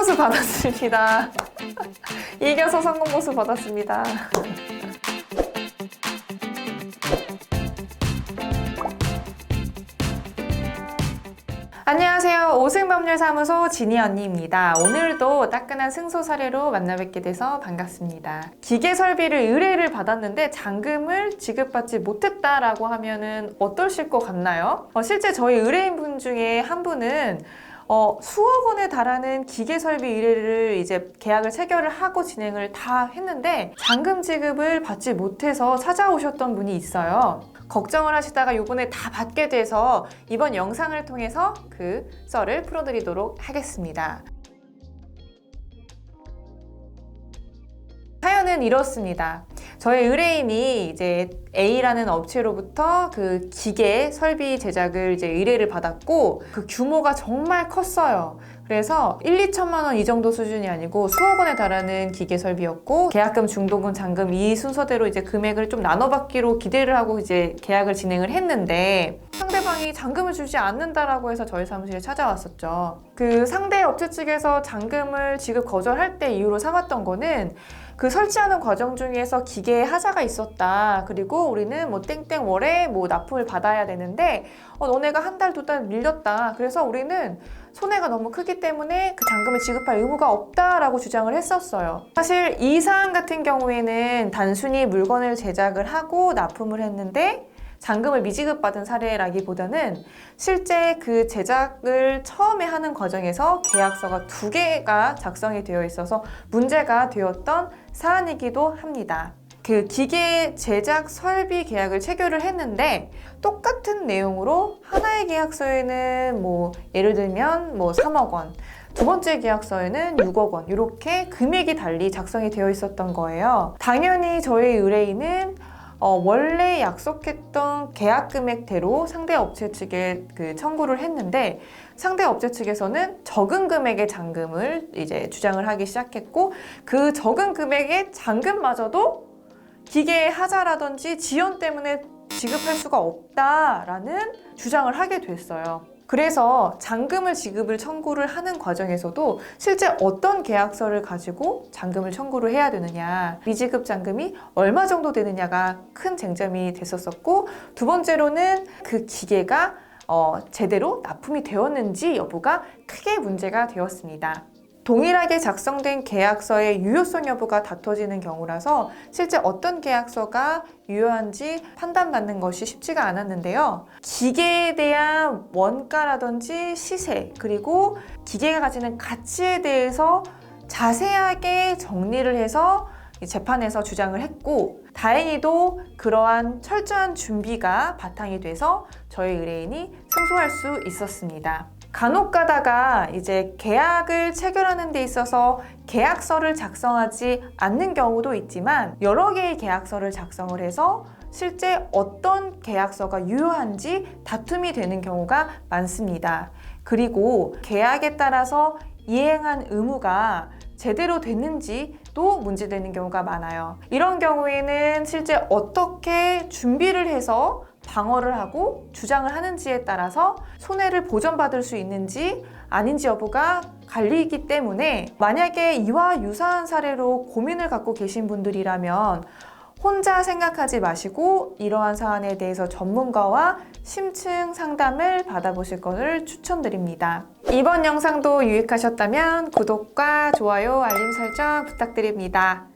보수 받았습니다. 이겨서 성공 보수 받았습니다. 안녕하세요. 오승법률사무소 지니 언니입니다. 오늘도 따끈한 승소 사례로 만나 뵙게 돼서 반갑습니다. 기계 설비를 의뢰를 받았는데 잔금을 지급받지 못했다라고 하면은 어떠실 것 같나요? 어, 실제 저희 의뢰인분 중에 한 분은 어, 수억 원에 달하는 기계 설비 의뢰를 이제 계약을 체결을 하고 진행을 다 했는데 잔금 지급을 받지 못해서 찾아오셨던 분이 있어요. 걱정을 하시다가 요번에 다 받게 돼서 이번 영상을 통해서 그 썰을 풀어드리도록 하겠습니다. 사연은 이렇습니다. 저희 의뢰인이 이제 A라는 업체로부터 그 기계 설비 제작을 이제 의뢰를 받았고 그 규모가 정말 컸어요. 그래서 1, 2천만 원 이 정도 수준이 아니고 수억 원에 달하는 기계 설비였고 계약금, 중도금, 잔금 이 순서대로 이제 금액을 좀 나눠 받기로 기대를 하고 이제 계약을 진행을 했는데 상대방이 잔금을 주지 않는다라고 해서 저희 사무실에 찾아왔었죠. 그 상대 업체 측에서 잔금을 지급 거절할 때 이유로 삼았던 거는 그 설치하는 과정 중에서 기계에 하자가 있었다. 그리고 우리는 뭐 땡땡 월에 뭐 납품을 받아야 되는데 어, 너네가 한 달 두달 밀렸다. 그래서 우리는 손해가 너무 크기 때문에 그 잔금을 지급할 의무가 없다라고 주장을 했었어요. 사실 이 사안 같은 경우에는 단순히 물건을 제작을 하고 납품을 했는데 잔금을 미지급받은 사례라기보다는 실제 그 제작을 처음에 하는 과정에서 계약서가 두 개가 작성이 되어 있어서 문제가 되었던 사안이기도 합니다. 그 기계 제작 설비 계약을 체결을 했는데 똑같은 내용으로 하나의 계약서에는 뭐 예를 들면 뭐 3억 원, 두 번째 계약서에는 6억 원 이렇게 금액이 달리 작성이 되어 있었던 거예요. 당연히 저희 의뢰인은 어, 원래 약속했던 계약 금액대로 상대 업체 측에 그 청구를 했는데 상대 업체 측에서는 적은 금액의 잔금을 이제 주장을 하기 시작했고 그 적은 금액의 잔금마저도 기계 하자라든지 지연 때문에 지급할 수가 없다라는 주장을 하게 됐어요. 그래서 잔금을 지급을 청구를 하는 과정에서도 실제 어떤 계약서를 가지고 잔금을 청구를 해야 되느냐, 미지급 잔금이 얼마 정도 되느냐가 큰 쟁점이 됐었었고, 두 번째로는 그 기계가 어, 제대로 납품이 되었는지 여부가 크게 문제가 되었습니다. 동일하게 작성된 계약서의 유효성 여부가 다퉈지는 경우라서 실제 어떤 계약서가 유효한지 판단받는 것이 쉽지가 않았는데요. 기계에 대한 원가라든지 시세, 그리고 기계가 가지는 가치에 대해서 자세하게 정리를 해서 이 재판에서 주장을 했고 다행히도 그러한 철저한 준비가 바탕이 돼서 저희 의뢰인이 승소할 수 있었습니다. 간혹 가다가 이제 계약을 체결하는 데 있어서 계약서를 작성하지 않는 경우도 있지만 여러 개의 계약서를 작성을 해서 실제 어떤 계약서가 유효한지 다툼이 되는 경우가 많습니다. 그리고 계약에 따라서 이행한 의무가 제대로 됐는지 또 문제되는 경우가 많아요. 이런 경우에는 실제 어떻게 준비를 해서 방어를 하고 주장을 하는지에 따라서 손해를 보전받을 수 있는지 아닌지 여부가 갈리기 때문에 만약에 이와 유사한 사례로 고민을 갖고 계신 분들이라면 혼자 생각하지 마시고 이러한 사안에 대해서 전문가와 심층 상담을 받아보실 것을 추천드립니다. 이번 영상도 유익하셨다면 구독과 좋아요, 알림 설정 부탁드립니다.